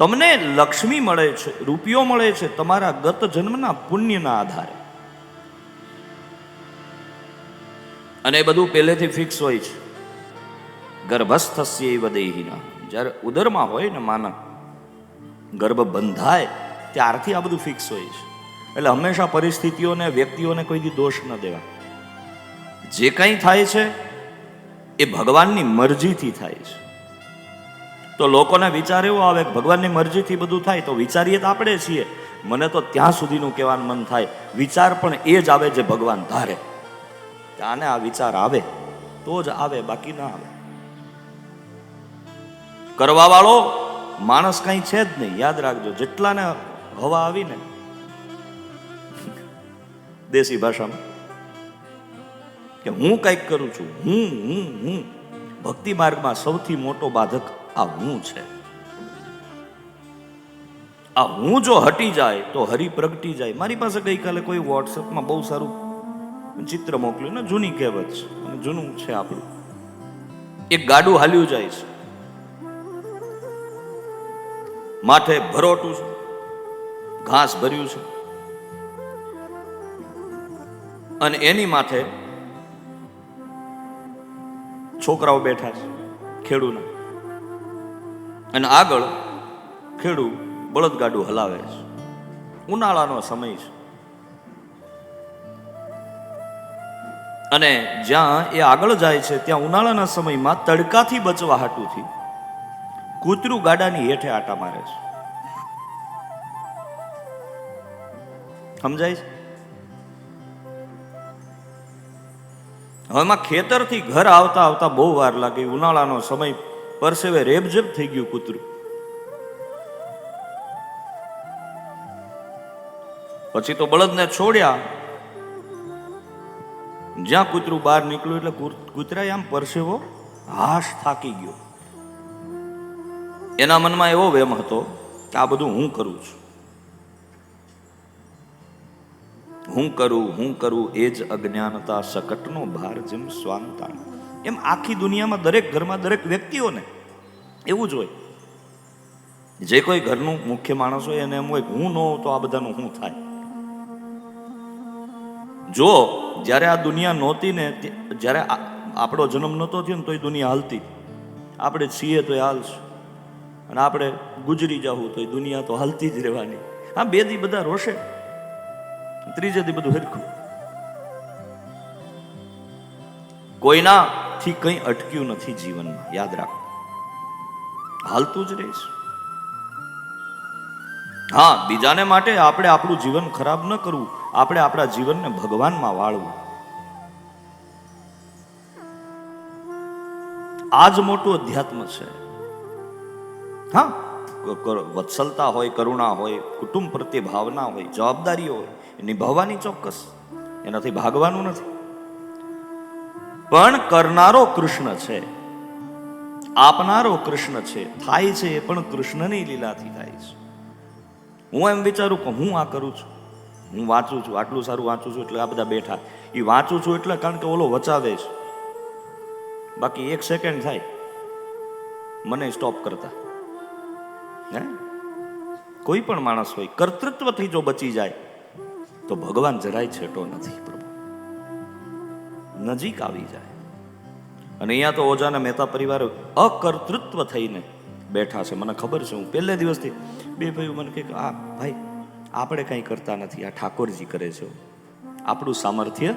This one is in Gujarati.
તમને લક્ષ્મી મળે છે, રૂપિયો મળે છે તમારા ગત જન્મના પુણ્યના આધારે. અને એ બધું પહેલેથી ફિક્સ હોય છે. ગર્ભસ્થસ્ય એવ દેહીના. જ્યારે ઉદરમાં હોય ને માના ગર્ભ બંધાય ત્યારથી આ બધું ફિક્સ હોય છે. એટલે હંમેશા પરિસ્થિતિઓને, વ્યક્તિઓને કોઈ દોષ ન દેવા. જે કંઈ થાય છે, એ ભગવાનની મરજીથી થાય છે. તો લોકોને વિચાર એવો આવે કે ભગવાનની મરજીથી બધું થાય તો વિચારીએ તો આપણે છીએ. મને તો ત્યાં સુધીનું કહેવાનું મન થાય. વિચાર પણ એ જ આવે જે ભગવાન ધારે. આને આ વિચાર આવે, તો જ આવે, બાકી ના આવે. કરવા વાળો માણસ કઈ છે જ નહીં. યાદ રાખજો, જેટલાને હવા આવીને. દેશી ભાષામાં. કે હું કંઈક કરું છું. હું હું હું. ભક્તિ માર્ગમાં સૌથી મોટો બાધક હું છે. આ હું જો હટી જાય તો હરી પ્રગટી જાય. મારી પાસે ગઈકાલે કોઈ વોટ્સએપમાં બહુ સારું ચિત્ર મોકલ્યું ને, જૂની કહેવત છે. જૂનું છે આપણું. એક ગાડું હાલ્યું જાય છે. માથે ભરોટું છે. ઘાસ ભર્યું છે. અને એની માથે છોકરાઓ બેઠા છે, ખેડૂના. અને આગળ ખેડૂ બળદગાડું હલાવે છે. ઉનાળાનો સમય છે. અને જ્યાં એ આગળ જાય છે, ત્યાં ઉનાળાના સમયમાં તડકાથી બચવા હાટુથી કૂતરું ગાડાની હેઠે આટા મારે છે. સમજાય છે? હવે એમાં ખેતરથી ઘર આવતા આવતા બહુ વાર લાગી, ઉનાળાનો સમય પરસેવે રેબઝેબ થઈ ગયું કૂતરું. પછી તો બળદને છોડ્યા. જ્યાં કૂતરું બહાર નીકળ્યું એટલે કૂત- કૂતરાએ આમ પરસેવો હાશ થાકી ગયો. એના મનમાં એવો વેમ હતો કે આ બધું હું કરું છું. હું કરું હું કરું એ જ અજ્ઞાનતા, સકટનો ભાર જેમ સ્વાંતા એમ આખી દુનિયામાં દરેક ઘરમાં દરેક વ્યક્તિઓને એવું જ હોય. જે કોઈ ઘરનું મુખ્ય માણસ હોય એને એમ હોય હું ન હોઉં તો આ બધાનું શું થાય. જો જ્યારે આ દુનિયા નહોતી ને જ્યારે આપણો જન્મ નહોતો થયો ને તોય દુનિયા હાલતી. આપણે છીએ તો હાલશું. અને આપણે ગુજરી જવું તો એ દુનિયા તો હાલતી જ રહેવાની. હા બે દી બધા રોશે. ત્રીજે દી બધું હરખું. કોઈનાથી કંઈ અટક્યું નથી જીવનમાં. યાદ રાખો. હાલતું જ રહીશ હા, બીજાને માટે આપણે આપણું જીવન ખરાબ ન કરવું. આપણે આપણા જીવનને ભગવાનમાં વાળવું. આ જ મોટું અધ્યાત્મ છે. હા વત્સલતા હોય, કરુણા હોય, કુટુંબ પ્રત્યે ભાવના હોય જવાબદારીઓ હોય નિભાવવાની ચોક્કસ. એનાથી ભાગવાનું નથી. પણ કરનારો કૃષ્ણ છે. આપનારો કૃષ્ણ છે. થાય છે એ પણ કૃષ્ણની લીલાથી થાય છે. હું એમ વિચારું કે હું આ કરું છું. હું વાંચું છું, આટલું સારું વાંચું છું એટલે આ બધા બેઠા. એ વાંચું છું એટલે કારણ કે ઓલો વચાવે છે. બાકી એક સેકન્ડ થાય. મને સ્ટોપ કરતા. હે? કોઈ પણ માણસ હોય, કર્તૃત્વથી જો બચી જાય, તો ભગવાન જરાય છેટો નથી. નજીક આવી જાય. અને અહીંયા તો ઓજાના મહેતા પરિવાર અકર્તૃત્વ થઈને બેઠા છે. મને ખબર છે, હું પહેલે દિવસથી બે ભાઈઓ મને કહે કે, આ ભાઈ, આપણે કંઈ કરતા નથી. આ ઠાકોરજી કરે છે. આપણું સામર્થ્ય